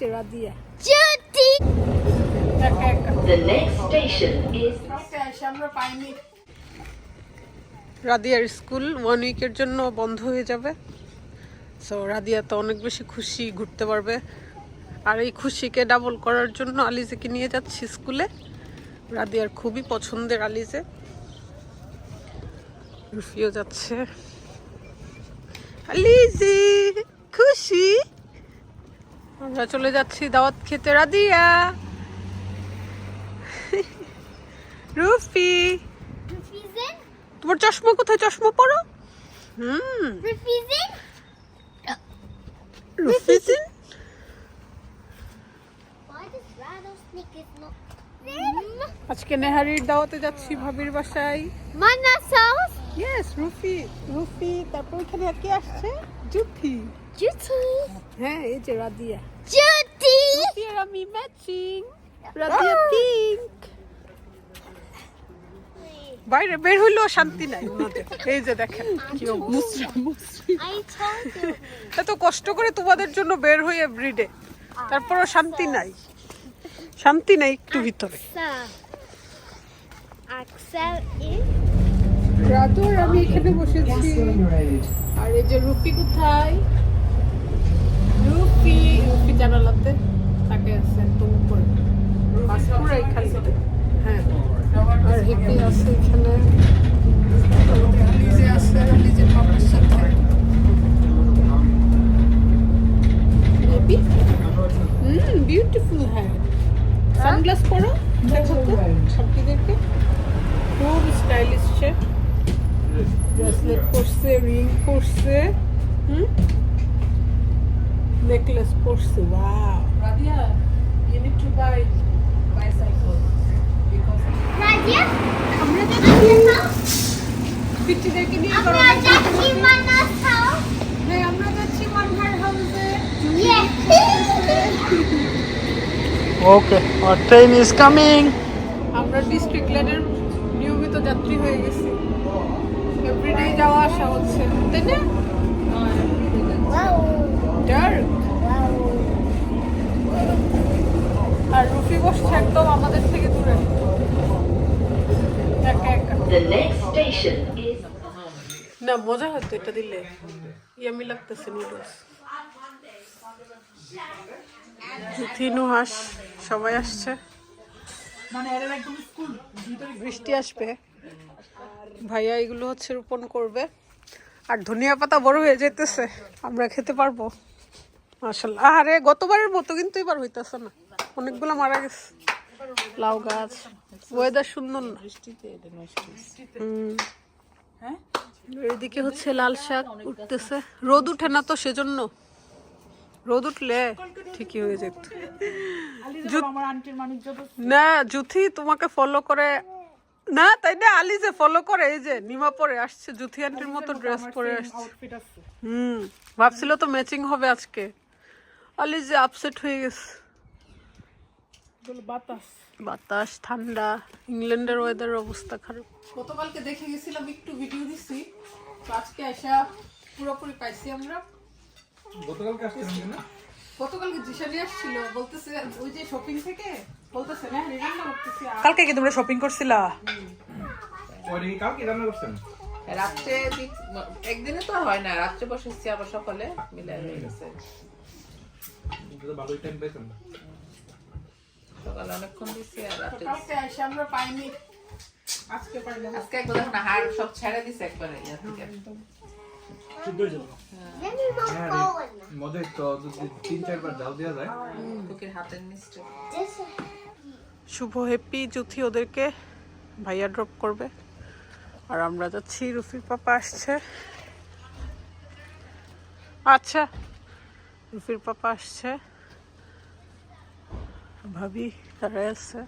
Judy! The next station is রাদিয়ার school one উইকের জন্য বন্ধ হয়ে যাবে। সো রাদিয়া তো অনেক বেশি খুশি ঘুরতে পারবে। আর এই খুশিকে ডাবল করার জন্য আলিজেকে নিয়ে যাচ্ছি স্কুলে। রাদিয়ার খুবই পছন্দের আলিজে। রুফিও যাচ্ছে। আলিজি খুশি আমরা চলে যাচ্ছি দাওয়াত খেতে। রাদিয়া। রুফি। তোমার চশমা কোথায়? চশমা পরো। হুম। রুফিজিন? আজকে নেহারির দাওয়াতে যাচ্ছি ভাবির বাসায়। Mana's house? ইয়েস রুফি রুফি তারপর এখানে কে আসছে? জুথি। Judy! হ্যাঁ এই যে রাদিয়া। Judy! রুফি আর আমি ম্যাচিং রাদিয়া পিঙ্ক বাইরে বের হইলেও শান্তি নাই। এই যে দেখেন. এত কষ্ট করে তোমাদের জন্য বের হই এভরিডে তারপরও শান্তি নাই। শান্তি নাই একটু ভিতরে। আর আমি এখানে বসেছি। আর এই যে রুফি কোথায়? রুফি রুফি জানালাতে তাকে একদম উপরে বাস পুরাই খালি হ্যাঁ। আর হিপি আছে এখানে। লিজে আছে লিজে পাপার সাথে। বেবি হুম বিউটিফুল হ্যাঁ। সানগ্লাস পরো দেখো তো সবকিদেরকে খুব স্টাইলিশ সে ব্রেসলেট পরছে রিং পরছে হুম নেকলেস পরছে wow Radia you need to buy bicycle because Radia? আমরা যাচ্ছি house? পিচ্চিদেরকে নিয়ে আমরা যাচ্ছি Mana's house? হ্যাঁ আমরা যাচ্ছি ওয়ানহার হাউসে Yes! Okay, our train is আমরা ডিস্ট্রিক্ট লেনের নিয়মিত যাত্রী হয়ে গেছি এভরিডে যাওয়া আসা হচ্ছে তাই না Wow! Dark Wow! আর রুফি বসছে একদম আমাদের থেকে দূরে একা একা the next station is না মজা হতো এটা দিলে। ইয়ামি লাগতেছে নুডলস তিনু হাস সবাই আসছে। বৃষ্টি আসবে। ভাইয়া এগুলো হচ্ছে রোপণ করবে। আর ধনিয়া পাতা বড় হয়ে যেতেছে আমরা খেতে পারব। মাশাল্লাহ। আরে গতবারের মতো কিন্তু এবার হইতেছে না। অনেকগুলো মারা গেছে। লাউ গাছ। ওয়েদার সুন্দর না। হুম। এদিকে হচ্ছে লাল শাক উঠতেছে। রোদ উঠে না তো সেজন্য। রোদ উঠলে ঠিকই হয়ে যেত। না জুথি তোমাকে ফলো করে। না তাই না আলি যে ফলো করে। এই যে নিমা পরে আসছে। জুথি আন্টির মতো ড্রেস পরে আসছে। হুম ভাবছিল তো ম্যাচিং হবে আজকে। আলি যে আপসেট হয়ে গেছে। বাতাস। ঠান্ডা ইংল্যান্ডের ওয়েদার অবস্থা খারাপ। গতকালকে দেখে গেছিলাম একটু ভিডিও দিছি। তো আজকে আসা পুরোপুরি পাইছি আমরা। গতকালকে জিশানি আসছিল বলতেছে ওই যে শপিং থেকে? বলতেছে না রান্না করতেছি কালকে কি তোমরা শপিং করছিলা? কালকে রান্না করছেন? রাত্রে একদিনে তো হয় না রাত্রে বসেছি আবার সকালে মিলাই হয়ে গেছে। ভালোই টাইম পেয়েছেন সকালে অনেকক্ষণ দিচ্ছি আর রাত্রে কালকে এসে আমরা পাইনি। আজকে পাইলাম আজকে একবার দেখো না হাড় সব ছেড়ে দিছে একবারে ইয়া থেকে Then we will go in. মজাই তো যদি তিন চারবার জাল দেওয়া যায়। কুকির হাতের নিচে শুভ হ্যাপি জুথি ওদেরকে ভাইয়া ড্রপ করবে। আর আমরা যাচ্ছি রুফির পাপা আসছে। আচ্ছা রুফির পাপা আসছে। Babi, bicaressa